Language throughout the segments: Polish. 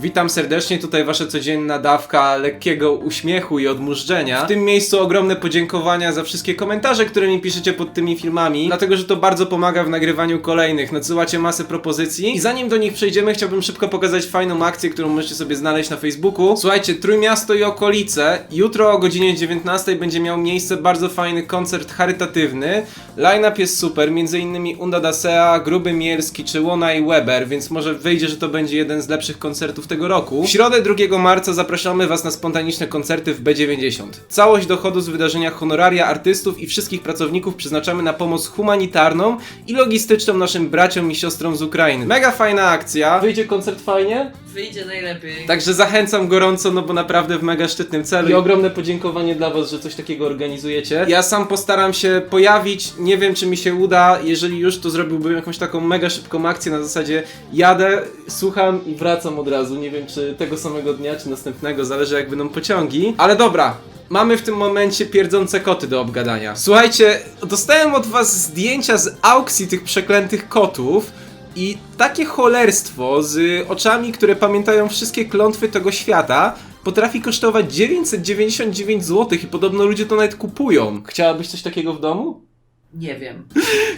Witam serdecznie, tutaj wasza codzienna dawka lekkiego uśmiechu i odmurzenia. W tym miejscu ogromne podziękowania za wszystkie komentarze, które mi piszecie pod tymi filmami, dlatego że to bardzo pomaga w nagrywaniu kolejnych. Nadsyłacie masę propozycji i zanim do nich przejdziemy, chciałbym szybko pokazać fajną akcję, którą możecie sobie znaleźć na Facebooku. Słuchajcie, Trójmiasto i okolice. Jutro o godzinie 19 będzie miał miejsce bardzo fajny koncert charytatywny. Line-up jest super, między innymi Unda Dasea, Gruby Mielski czy Łona i Weber, więc może wyjdzie, że to będzie jeden z lepszych koncertów tego roku. W środę 2 marca zapraszamy Was na spontaniczne koncerty w B90. Całość dochodu z wydarzenia honoraria artystów i wszystkich pracowników przeznaczamy na pomoc humanitarną i logistyczną naszym braciom i siostrom z Ukrainy. Mega fajna akcja. Wyjdzie koncert fajnie? Wyjdzie najlepiej. Także zachęcam gorąco, no bo naprawdę w mega szczytnym celu. I ogromne podziękowanie dla Was, że coś takiego organizujecie. Ja sam postaram się pojawić, nie wiem czy mi się uda, jeżeli już to zrobiłbym jakąś taką mega szybką akcję na zasadzie jadę, słucham i wracam od razu. Nie wiem czy tego samego dnia, czy następnego, zależy jak będą pociągi. Ale dobra, Mamy w tym momencie pierdzące koty do obgadania. Słuchajcie, dostałem od was zdjęcia z aukcji tych przeklętych kotów. I takie cholerstwo z oczami, które pamiętają wszystkie klątwy tego świata, potrafi kosztować 999 zł i podobno ludzie to nawet kupują. Chciałabyś coś takiego w domu? Nie wiem.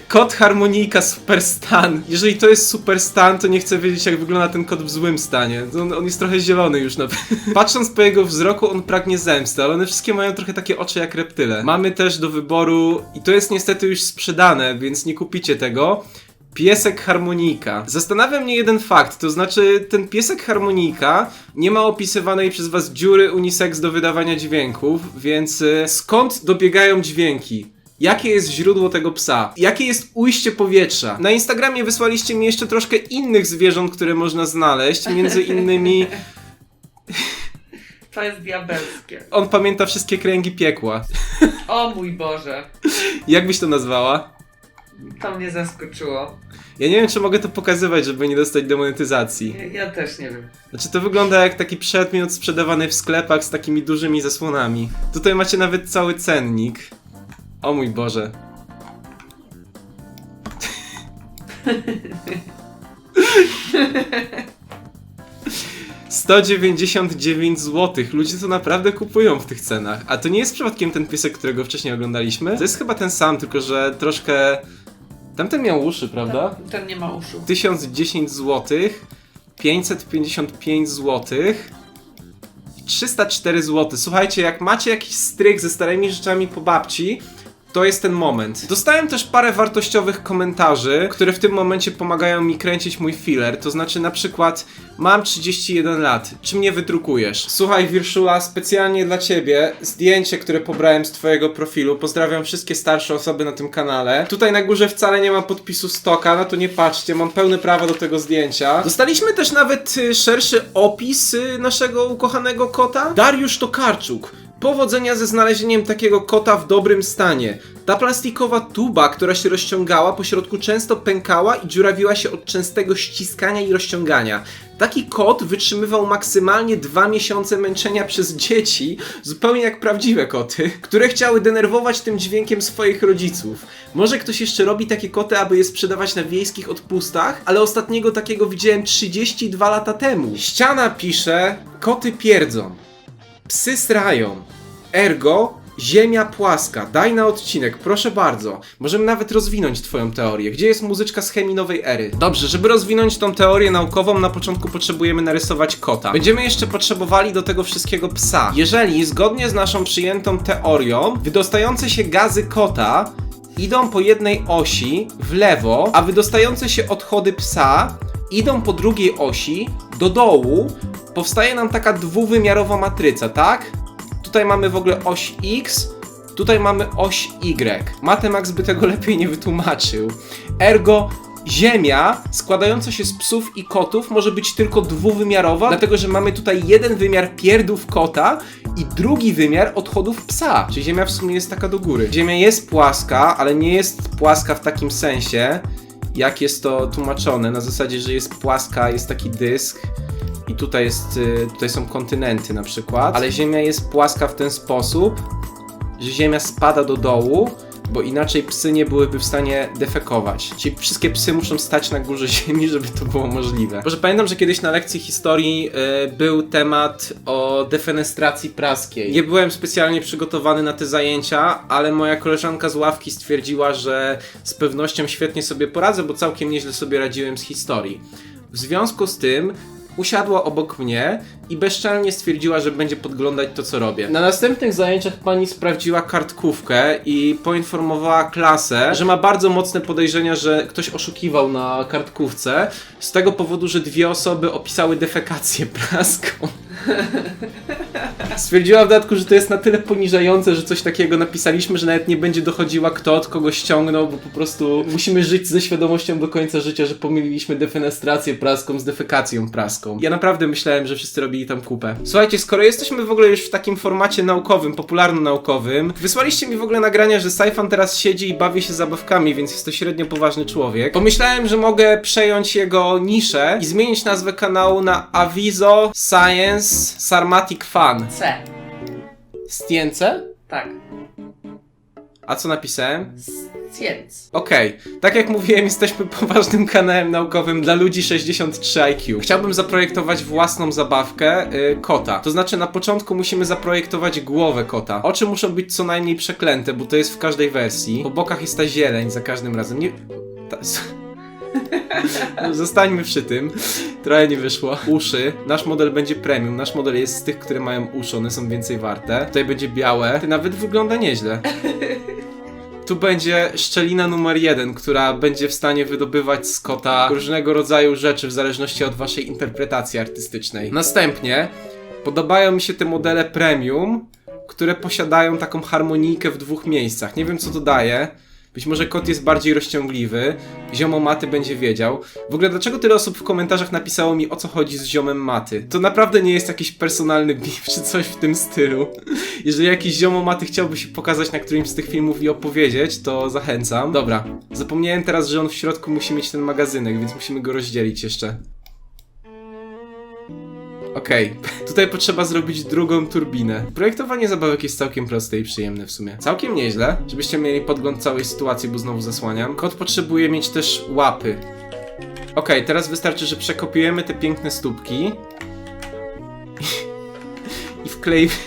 Kot harmonijka super stan. Jeżeli to jest super stan, to nie chcę wiedzieć jak wygląda ten kot w złym stanie. On, on jest trochę zielony już na Patrząc po jego wzroku, on pragnie zemsty, ale one wszystkie mają trochę takie oczy jak reptyle. Mamy też do wyboru, i to jest niestety już sprzedane, więc nie kupicie tego. Piesek harmonika. Zastanawia mnie jeden fakt, to znaczy ten piesek harmonika nie ma opisywanej przez was dziury unisex do wydawania dźwięków, więc y, skąd dobiegają dźwięki? Jakie jest źródło tego psa? Jakie jest ujście powietrza? Na Instagramie wysłaliście mi jeszcze troszkę innych zwierząt, które można znaleźć, między innymi To jest diabelskie. on pamięta wszystkie kręgi piekła. O mój Boże. Jak byś to nazwała? To mnie zaskoczyło. Ja nie wiem, czy mogę to pokazywać, żeby nie dostać demonetyzacji. Ja, ja też nie wiem. Znaczy to wygląda jak taki przedmiot sprzedawany w sklepach z takimi dużymi zasłonami. Tutaj macie nawet cały cennik. O mój Boże. Sto dziewięćdziesiąt dziewięć złotych. Ludzie to naprawdę kupują w tych cenach. A to nie jest przypadkiem ten piesek, którego wcześniej oglądaliśmy? To jest chyba ten sam, tylko że troszkę... Tamten miał uszy, prawda? Ten, ten nie ma uszu. 1010 zł, 555 zł, 304 zł. Słuchajcie, jak macie jakiś stryk ze starymi rzeczami po babci, to jest ten moment. Dostałem też parę wartościowych komentarzy, które w tym momencie pomagają mi kręcić mój filler. To znaczy, na przykład, mam 31 lat, czy mnie wydrukujesz? Słuchaj, Wirszula, specjalnie dla ciebie zdjęcie, które pobrałem z twojego profilu. Pozdrawiam wszystkie starsze osoby na tym kanale. Tutaj na górze wcale nie ma podpisu stoka, no to nie patrzcie, mam pełne prawo do tego zdjęcia. Dostaliśmy też nawet y, szerszy opis y, naszego ukochanego kota. Dariusz Tokarczuk. Powodzenia ze znalezieniem takiego kota w dobrym stanie. Ta plastikowa tuba, która się rozciągała, po środku często pękała i dziurawiła się od częstego ściskania i rozciągania. Taki kot wytrzymywał maksymalnie dwa miesiące męczenia przez dzieci, zupełnie jak prawdziwe koty, które chciały denerwować tym dźwiękiem swoich rodziców. Może ktoś jeszcze robi takie koty, aby je sprzedawać na wiejskich odpustach, ale ostatniego takiego widziałem 32 lata temu. Ściana pisze, koty pierdzą. Psy srają. Ergo, ziemia płaska. Daj na odcinek, proszę bardzo. Możemy nawet rozwinąć twoją teorię. Gdzie jest muzyczka z chemii nowej ery? Dobrze, żeby rozwinąć tą teorię naukową, na początku potrzebujemy narysować kota. Będziemy jeszcze potrzebowali do tego wszystkiego psa. Jeżeli, zgodnie z naszą przyjętą teorią, wydostające się gazy kota idą po jednej osi w lewo, a wydostające się odchody psa idą po drugiej osi do dołu, powstaje nam taka dwuwymiarowa matryca, tak? Tutaj mamy w ogóle oś X, tutaj mamy oś Y. Matemax by tego lepiej nie wytłumaczył. Ergo Ziemia składająca się z psów i kotów może być tylko dwuwymiarowa, dlatego że mamy tutaj jeden wymiar pierdów kota i drugi wymiar odchodów psa. Czyli Ziemia w sumie jest taka do góry. Ziemia jest płaska, ale nie jest płaska w takim sensie, jak jest to tłumaczone. Na zasadzie, że jest płaska, jest taki dysk i tutaj, jest, y, tutaj są kontynenty na przykład, ale Ziemia jest płaska w ten sposób, że Ziemia spada do dołu, bo inaczej psy nie byłyby w stanie defekować. Czyli wszystkie psy muszą stać na górze ziemi, żeby to było możliwe. Może pamiętam, że kiedyś na lekcji historii e, był temat o defenestracji praskiej. Nie byłem specjalnie przygotowany na te zajęcia, ale moja koleżanka z ławki stwierdziła, że z pewnością świetnie sobie poradzę, bo całkiem nieźle sobie radziłem z historii. W związku z tym usiadła obok mnie i bezczelnie stwierdziła, że będzie podglądać to, co robię. Na następnych zajęciach pani sprawdziła kartkówkę i poinformowała klasę, że ma bardzo mocne podejrzenia, że ktoś oszukiwał na kartkówce z tego powodu, że dwie osoby opisały defekację praską. Stwierdziła w dodatku, że to jest na tyle poniżające, że coś takiego napisaliśmy, że nawet nie będzie dochodziła kto od kogo ściągnął, bo po prostu musimy żyć ze świadomością do końca życia, że pomyliliśmy defenestrację praską z defekacją praską. Ja naprawdę myślałem, że wszyscy robili tam kupę. Słuchajcie, skoro jesteśmy w ogóle już w takim formacie naukowym, popularno-naukowym, wysłaliście mi w ogóle nagrania, że Saifan teraz siedzi i bawi się zabawkami, więc jest to średnio poważny człowiek. Pomyślałem, że mogę przejąć jego niszę i zmienić nazwę kanału na Avizo Science Sarmatic Fun. C. Stience? Tak. A co napisałem? Science. Okej, tak jak mówiłem, jesteśmy poważnym kanałem naukowym dla ludzi 63 IQ. Chciałbym zaprojektować własną zabawkę y, kota. To znaczy, na początku musimy zaprojektować głowę kota. Oczy muszą być co najmniej przeklęte, bo to jest w każdej wersji. Po bokach jest ta zieleń za każdym razem. Nie. Ta... Zostańmy przy tym. Trochę nie wyszło. Uszy. Nasz model będzie premium. Nasz model jest z tych, które mają uszy, one są więcej warte. Tutaj będzie białe. Ty nawet wygląda nieźle. Tu będzie szczelina numer jeden, która będzie w stanie wydobywać z kota różnego rodzaju rzeczy w zależności od waszej interpretacji artystycznej. Następnie podobają mi się te modele premium, które posiadają taką harmonijkę w dwóch miejscach. Nie wiem co to daje. Być może kot jest bardziej rozciągliwy, ziomo maty będzie wiedział. W ogóle dlaczego tyle osób w komentarzach napisało mi o co chodzi z ziomem maty? To naprawdę nie jest jakiś personalny beef czy coś w tym stylu. Jeżeli jakiś ziomo maty chciałby się pokazać na którymś z tych filmów i opowiedzieć, to zachęcam. Dobra, zapomniałem teraz, że on w środku musi mieć ten magazynek, więc musimy go rozdzielić jeszcze. Okej, tutaj potrzeba zrobić drugą turbinę. Projektowanie zabawek jest całkiem proste i przyjemne w sumie. Całkiem nieźle, żebyście mieli podgląd całej sytuacji, bo znowu zasłaniam. Kot potrzebuje mieć też łapy. Okej, teraz wystarczy, że przekopiujemy te piękne stópki. I wkleimy...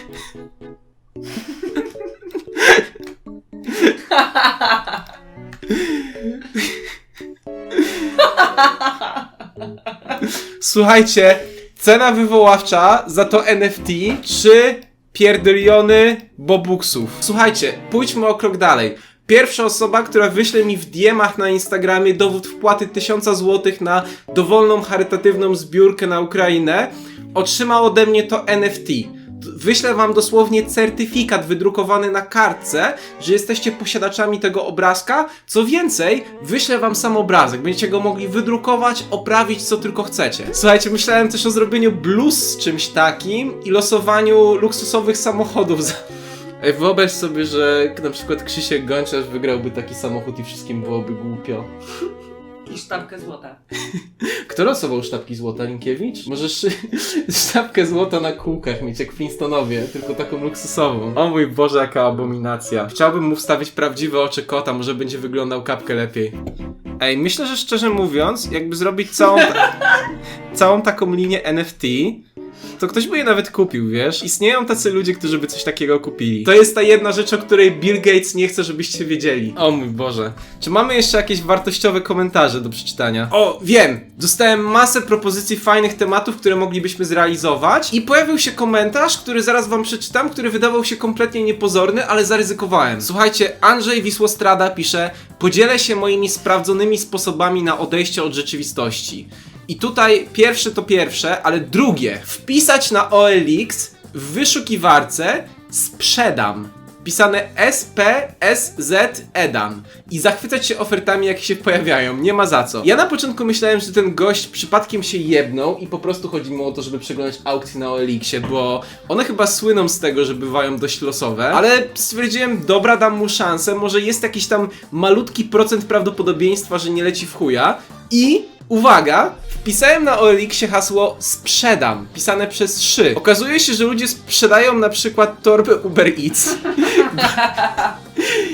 Słuchajcie, cena wywoławcza za to NFT 3 pierdyliony bobuksów. Słuchajcie, pójdźmy o krok dalej. Pierwsza osoba, która wyśle mi w diemach na Instagramie dowód wpłaty 1000 zł na dowolną charytatywną zbiórkę na Ukrainę, otrzyma ode mnie to NFT. Wyślę wam dosłownie certyfikat wydrukowany na kartce, że jesteście posiadaczami tego obrazka. Co więcej, wyślę wam sam obrazek. Będziecie go mogli wydrukować, oprawić co tylko chcecie. Słuchajcie, myślałem też o zrobieniu blues z czymś takim i losowaniu luksusowych samochodów za... Ej, wyobraź sobie, że na przykład Krzysiek Gonciarz wygrałby taki samochód i wszystkim byłoby głupio. I sztabkę złota. Kto losował sztabki złota, Linkiewicz? Możesz sztabkę złota na kółkach mieć jak Flintstonowie, tylko taką luksusową. O mój Boże, jaka abominacja. Chciałbym mu wstawić prawdziwe oczy kota, może będzie wyglądał kapkę lepiej. Ej, myślę, że szczerze mówiąc, jakby zrobić całą, ta całą taką linię NFT, to ktoś by je nawet kupił, wiesz? Istnieją tacy ludzie, którzy by coś takiego kupili. To jest ta jedna rzecz, o której Bill Gates nie chce, żebyście wiedzieli. O mój Boże. Czy mamy jeszcze jakieś wartościowe komentarze do przeczytania? O, wiem! Dostałem masę propozycji fajnych tematów, które moglibyśmy zrealizować i pojawił się komentarz, który zaraz wam przeczytam, który wydawał się kompletnie niepozorny, ale zaryzykowałem. Słuchajcie, Andrzej Wisłostrada pisze Podzielę się moimi sprawdzonymi sposobami na odejście od rzeczywistości. I tutaj pierwsze to pierwsze, ale drugie. Wpisać na OLX w wyszukiwarce sprzedam. Pisane SPSZ EDAM. I zachwycać się ofertami, jakie się pojawiają. Nie ma za co. Ja na początku myślałem, że ten gość przypadkiem się jebnął i po prostu chodzi mu o to, żeby przeglądać aukcje na OLX-ie, bo one chyba słyną z tego, że bywają dość losowe. Ale stwierdziłem, dobra, dam mu szansę. Może jest jakiś tam malutki procent prawdopodobieństwa, że nie leci w chuja. I Uwaga! Wpisałem na OLX-ie hasło sprzedam, pisane przez szy. Okazuje się, że ludzie sprzedają na przykład torbę Uber Eats.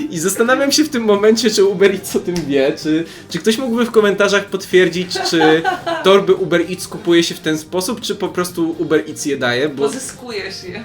I zastanawiam się w tym momencie, czy Uber Eats o tym wie, czy, czy ktoś mógłby w komentarzach potwierdzić, czy torby Uber Eats kupuje się w ten sposób, czy po prostu Uber Eats je daje, bo Pozyskujesz je.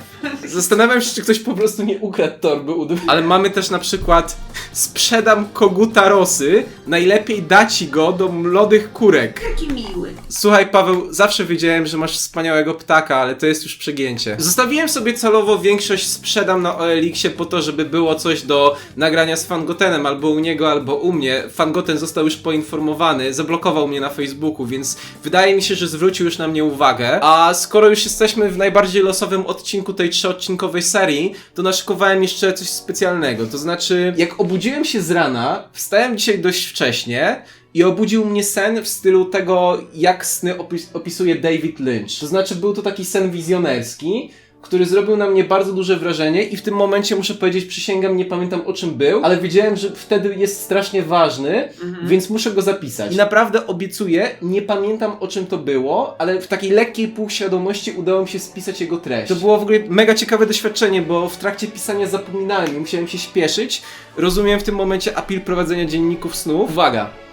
zastanawiam się, czy ktoś po prostu nie ukradł torby Uber Ale mamy też na przykład sprzedam koguta rosy, najlepiej da ci go do młodych kurek. Jaki miły. Słuchaj, Paweł, zawsze wiedziałem, że masz wspaniałego ptaka, ale to jest już przegięcie. Zostawiłem sobie celowo większość sprzedam na OLX-ie po to, żeby było coś do nagrania z Fangotenem, albo u niego, albo u mnie. Fangoten został już poinformowany, zablokował mnie na Facebooku, więc wydaje mi się, że zwrócił już na mnie uwagę. A skoro już jesteśmy w najbardziej losowym odcinku tej trzyodcinkowej serii, to naszykowałem jeszcze coś specjalnego. To znaczy, jak obudziłem się z rana, wstałem dzisiaj dość wcześnie, i obudził mnie sen w stylu tego, jak sny opis opisuje David Lynch. To znaczy, był to taki sen wizjonerski, który zrobił na mnie bardzo duże wrażenie i w tym momencie muszę powiedzieć, przysięgam, nie pamiętam o czym był, ale wiedziałem, że wtedy jest strasznie ważny, więc muszę go zapisać. I naprawdę obiecuję, nie pamiętam o czym to było, ale w takiej lekkiej półświadomości udało mi się spisać jego treść. To było w ogóle mega ciekawe doświadczenie, bo w trakcie pisania zapominałem i musiałem się śpieszyć. Rozumiem w tym momencie apel prowadzenia dzienników snów. Uwaga!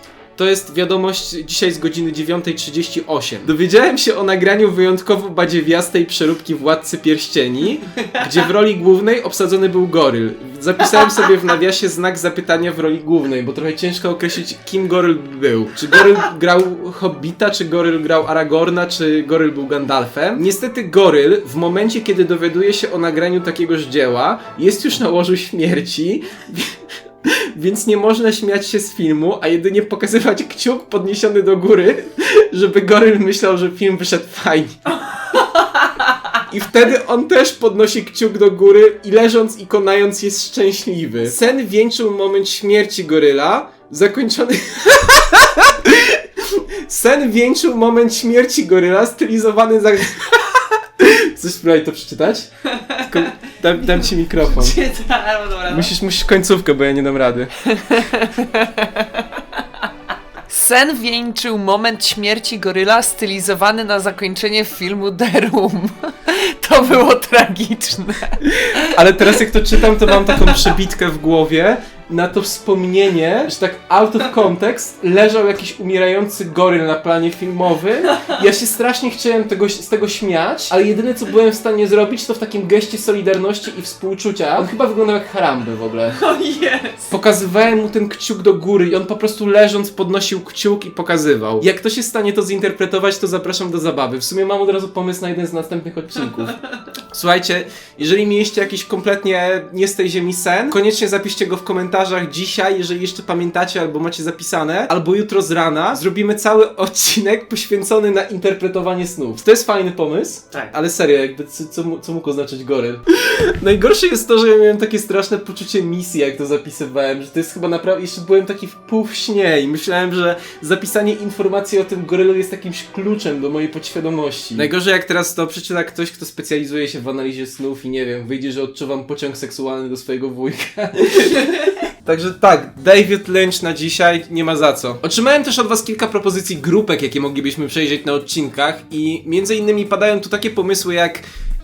To jest wiadomość dzisiaj z godziny 9.38. Dowiedziałem się o nagraniu wyjątkowo badziewiastej przeróbki Władcy Pierścieni, gdzie w roli głównej obsadzony był goryl. Zapisałem sobie w nawiasie znak zapytania w roli głównej, bo trochę ciężko określić, kim goryl był. Czy goryl grał Hobbita, czy goryl grał Aragorna, czy goryl był Gandalfem. Niestety goryl, w momencie kiedy dowiaduje się o nagraniu takiegoż dzieła, jest już na łożu śmierci, więc nie można śmiać się z filmu, a jedynie pokazywać kciuk podniesiony do góry, żeby goryl myślał, że film wyszedł fajnie. I wtedy on też podnosi kciuk do góry i leżąc i konając jest szczęśliwy. Sen wieńczył moment śmierci goryla, zakończony... Sen wieńczył moment śmierci goryla, stylizowany za... Chcesz spróbować to przeczytać? Tylko dam, dam ci mikrofon. Czytałem, dobra. Musisz, musisz końcówkę, bo ja nie dam rady. Sen wieńczył moment śmierci goryla stylizowany na zakończenie filmu The Room. To było tragiczne. Ale teraz jak to czytam, to mam taką przebitkę w głowie na to wspomnienie, że tak out of context leżał jakiś umierający goryl na planie filmowym. Ja się strasznie chciałem tego, z tego śmiać, ale jedyne co byłem w stanie zrobić, to w takim geście solidarności i współczucia. On chyba wyglądał jak Harambe w ogóle. O jest. Pokazywałem mu ten kciuk do góry i on po prostu leżąc podnosił kciuk i pokazywał. Jak to się stanie to zinterpretować, to zapraszam do zabawy. W sumie mam od razu pomysł na jeden z następnych odcinków. Słuchajcie, jeżeli mieliście jakiś kompletnie nie z tej ziemi sen, koniecznie zapiszcie go w komentarzach dzisiaj, jeżeli jeszcze pamiętacie albo macie zapisane, albo jutro z rana zrobimy cały odcinek poświęcony na interpretowanie snów. To jest fajny pomysł, Tak. ale serio, jakby co, co, co mógł oznaczać goryl? Najgorsze jest to, że ja miałem takie straszne poczucie misji, jak to zapisywałem, że to jest chyba naprawdę, jeszcze byłem taki w pół śnie i myślałem, że zapisanie informacji o tym gorylu jest jakimś kluczem do mojej podświadomości. Najgorzej jak teraz to przeczyta ktoś, kto specjalizuje się w analizie snów i nie wiem, wyjdzie, że odczuwam pociąg seksualny do swojego wujka. Także tak, David Lynch na dzisiaj nie ma za co. Otrzymałem też od was kilka propozycji grupek, jakie moglibyśmy przejrzeć na odcinkach i między innymi padają tu takie pomysły jak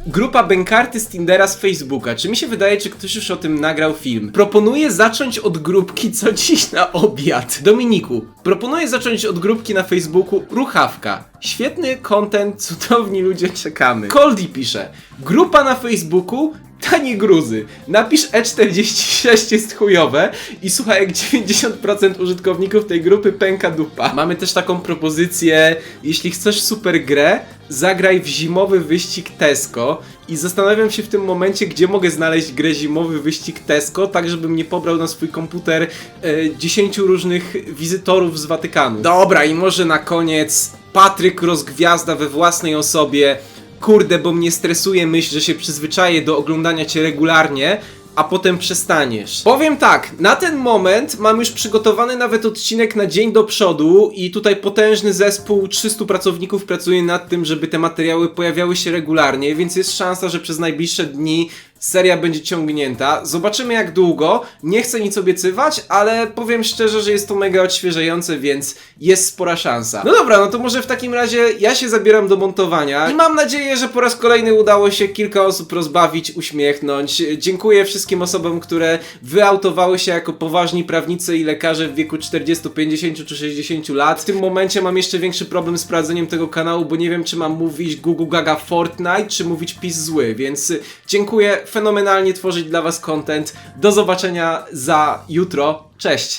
Grupa Bękarty z Tindera z Facebooka. Czy mi się wydaje, czy ktoś już o tym nagrał film? Proponuję zacząć od grupki co dziś na obiad. Dominiku, proponuję zacząć od grupki na Facebooku Ruchawka. Świetny content, cudowni ludzie, czekamy. Coldy pisze, grupa na Facebooku Tanie gruzy. Napisz E46 jest chujowe i słuchaj, jak 90% użytkowników tej grupy pęka dupa. Mamy też taką propozycję, jeśli chcesz super grę, zagraj w zimowy wyścig Tesco i zastanawiam się w tym momencie, gdzie mogę znaleźć grę zimowy wyścig Tesco, tak żebym nie pobrał na swój komputer e, 10 różnych wizytorów z Watykanu. Dobra, i może na koniec Patryk rozgwiazda we własnej osobie Kurde, bo mnie stresuje myśl, że się przyzwyczaję do oglądania cię regularnie, a potem przestaniesz. Powiem tak, na ten moment mam już przygotowany nawet odcinek na dzień do przodu i tutaj potężny zespół 300 pracowników pracuje nad tym, żeby te materiały pojawiały się regularnie, więc jest szansa, że przez najbliższe dni seria będzie ciągnięta. Zobaczymy jak długo. Nie chcę nic obiecywać, ale powiem szczerze, że jest to mega odświeżające, więc jest spora szansa. No dobra, no to może w takim razie ja się zabieram do montowania i mam nadzieję, że po raz kolejny udało się kilka osób rozbawić, uśmiechnąć. Dziękuję wszystkim osobom, które wyautowały się jako poważni prawnicy i lekarze w wieku 40, 50 czy 60 lat. W tym momencie mam jeszcze większy problem z prowadzeniem tego kanału, bo nie wiem, czy mam mówić Gugu Gaga Fortnite, czy mówić PiS zły, więc dziękuję, fenomenalnie tworzyć dla Was content. Do zobaczenia za jutro. Cześć!